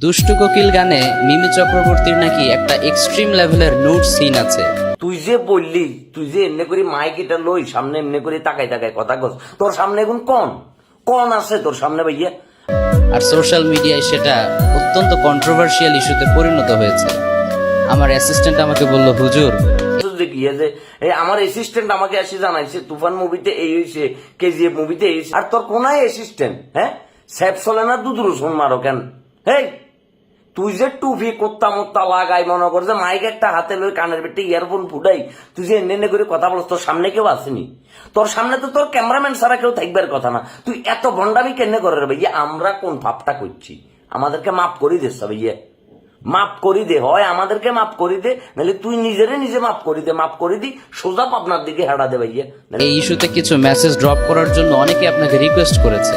দুষ্টু কোকিল গানে মিমি চক্রবর্তীর নাকি একটা এক্সট্রিম লেভেলের নোট সিন আছে। তুই যে বললি তুই যে এমনি করে মাইক এটা লই সামনে এমনি করে তাকাই তাকাই কথা কস তোর সামনে এখন কন? কন আছে তোর সামনে ভাইয়া? আর সোশ্যাল মিডিয়ায় সেটা অত্যন্ত কন্ট্রোভার্সিয়াল ইস্যুতে পরিণত হয়েছে। আমার অ্যাসিস্ট্যান্ট আমাকে বলল হুজুর যে এই আমার অ্যাসিস্ট্যান্ট আমাকে এসে জানাইছে তুফান মুভিতে এই হয়েছে কেজিএফ মুভিতে এই। আর তোর কোনায় অ্যাসিস্ট্যান্ট হ্যাঁ? স্যাপ চলে না রসুন মারো কেন? হেই তুই যে টুপি কোত্তা মোত্তা লাগাই মনে কর যে মাইক একটা হাতে লই কানের বেটে ইয়ারফোন ফুটাই, তুই যে এনে করে কথা বলছ, তোর সামনে কেউ আসেনি। তোর সামনে তো তোর ক্যামেরাম্যান ছাড়া কেউ থাকবার কথা না। তুই এত ভণ্ডামি কেন করে রে ভাইয়া? আমরা কোন ভাবটা করছি? আমাদেরকে মাফ করি দে ভাইয়া মাফ করি দে, হয় আমাদেরকে মাফ করি দে, নাহলে তুই নিজেরে নিজে মাফ করি দে, মাফ করি দি, সোজা পাবনার দিকে হেঁড়া দে ভাইয়া। এই ইস্যুতে কিছু মেসেজ ড্রপ করার জন্য অনেকে আপনাকে রিকোয়েস্ট করেছে।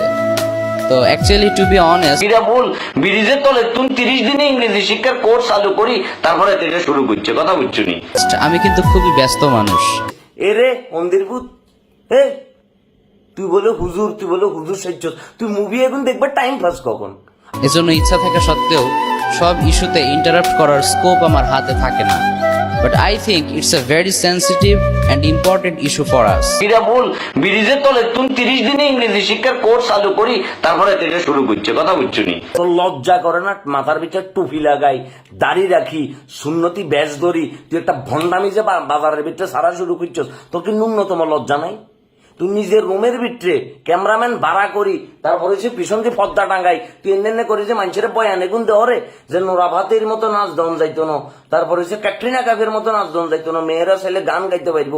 তো অ্যাকচুয়ালি টু বি অনেস্ট বিরা বল ব্রিজের তলে তুমি তিরিশ দিনে ইংরেজি শিক্ষার কোর্স চালু করি তারপরে থেকে শুরু করছে। কথা বুঝছ নি? আমি কিন্তু খুবই ব্যস্ত মানুষ। এরে মন্দির ভূত। হে তুই বলে হুজুর তুই বলে হুজুর সেজ তুই মুভি এখন দেখবে টাইম পাস কখন? এজন্য ইচ্ছা থাকা সত্ত্বেও সব ইস্যুতে ইন্টারাপ্ট করার স্কোপ আমার হাতে থাকে না। But I think it's a very sensitive and important issue for us বিরামুল ব্রিজের তলে তুমি তিরিশ দিনে ইংরেজি শিক্ষার কোর্স চালু করি তারপরে থেকে শুরু করছে কথা বুঝছ নি? তোর লজ্জা করে না মাথার ভিতরে টুপি লাগাই দাড়ি রাখি সুন্নতি ব্যাস ধরি তুই একটা ভণ্ডামি যে বাজারের ভিতরে সারা শুরু করছ তোর কি ন্যূনতম লজ্জা নাই? তুই নিজের রুমের ভিতরে ক্যামেরাম্যান ভাড়া করি তারপরে সে পিছন দিয়ে পদ্মা টাঙ্গাই তুই এনে এনে করে যে মানুষের বয়ান এগুন দেওয়ারে যে নোরা ভাতের মতো নাচ দন যাইতো না। তারপরে সে ক্যাটরিনা কাফের মতো নাচ দন যাইতো না মেয়েরা ছেলে গান গাইতে পারব।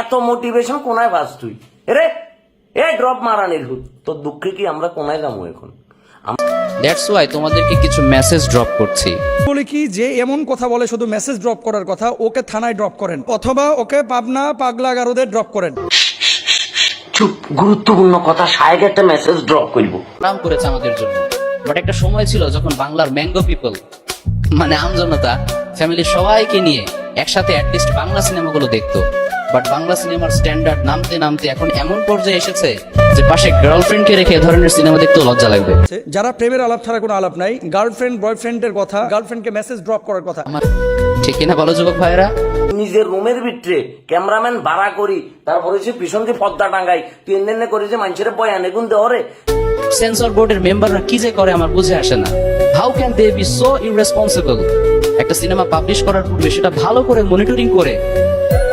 এত মোটিভেশন কোনায় পাস তুই? রে এ ড্রপ মারানির হুত তোর দুঃখে কি আমরা কোনায় যাব এখন? দ্যাটস ওয়াই তোমাদেরকে কিছু মেসেজ ড্রপ করছি। বলি কি যে এমন কথা বলে শুধু মেসেজ ড্রপ করার কথা ওকে থানায় ড্রপ করেন অথবা ওকে পাবনা পাগলা গারদে ড্রপ করেন। গুরুত্বপূর্ণ কথা সাহেব একটা মেসেজ ড্রপ করব। নাম করেছে আমাদের জন্য। বাট একটা সময় ছিল যখন বাংলার ম্যাঙ্গো পিপল মানে আমজনতা ফ্যামিলির সবাইকে নিয়ে একসাথে অ্যাটলিস্ট বাংলা সিনেমাগুলো দেখতো। বাট বাংলা সিনেমার স্ট্যান্ডার্ড নামতে নামতে এখন এমন পর্যায়ে এসেছে যে পাশে গার্লফ্রেন্ডকে রেখে এ ধরনের সিনেমা দেখতেও লজ্জা লাগবে। যারা প্রেমের আলাপ ছাড়া কোনো আলাপ নাই গার্লফ্রেন্ড বয়ফ্রেন্ডের কথা গার্লফ্রেন্ডকে মেসেজ ড্রপ করার কথা। আমার ঠিক কিনা বলো যুবক ভাইরা নিজের রুমের ভিতরে ক্যামেরাম্যান ভাড়া করি তারপরে সে পিছন দিয়ে পদ্মা টাঙ্গাই তুই এনে এনে করে যে মানুষের বয়ান এগুন দেওয়ারে সেন্সর বোর্ডের মেম্বাররা কি যে করে আমার বুঝে আসে না। How can they be so irresponsible একটা সিনেমা পাবলিশ করার পূর্বে সেটা ভালো করে মনিটরিং করে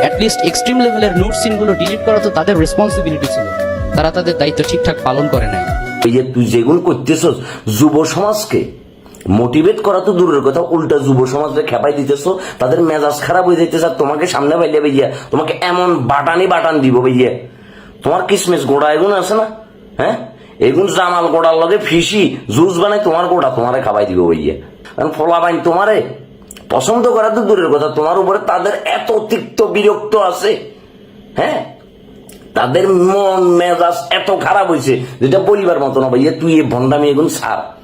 অ্যাটলিস্ট এক্সট্রিম লেভেলের নোট সিনগুলো ডিলিট করা তো তাদের রেসপন্সিবিলিটি ছিল। তারা তাদের দায়িত্ব ঠিকঠাক পালন করে নাই। এই যে তুই যেগুলো করতেছস যুব সমাজকে মোটিভেট করা তো দূরের কথা, উল্টা যুব সমাজকে খেপাই দিতেছো, তাদের মেজাজ খারাপ হয়ে যাইতেছে আর তোমাকে সামনে পাইলে ভাইয়া তোমাকে এমন বাটানি বাটান দিব ভাইয়া তোমার কিসমিস গোড়া এগুন আছে না? হ্যাঁ? এগুন জামাল গোড়ার লগে ফিসি, জুস বানাই তোমার গোড়া তোমারে খাবাই দিব ভাইয়া কারণ ফলা বাইন তোমারে। পছন্দ করা তো দূরের কথা, তোমার উপরে তাদের এত তিক্ত বিরক্ত আছে। হ্যাঁ? তাদের মন, মেজাজ এত খারাপ হয়েছে যেটা বলিবার মতো না ভাইয়া তুই এ ভণ্ডামি এগুন সার।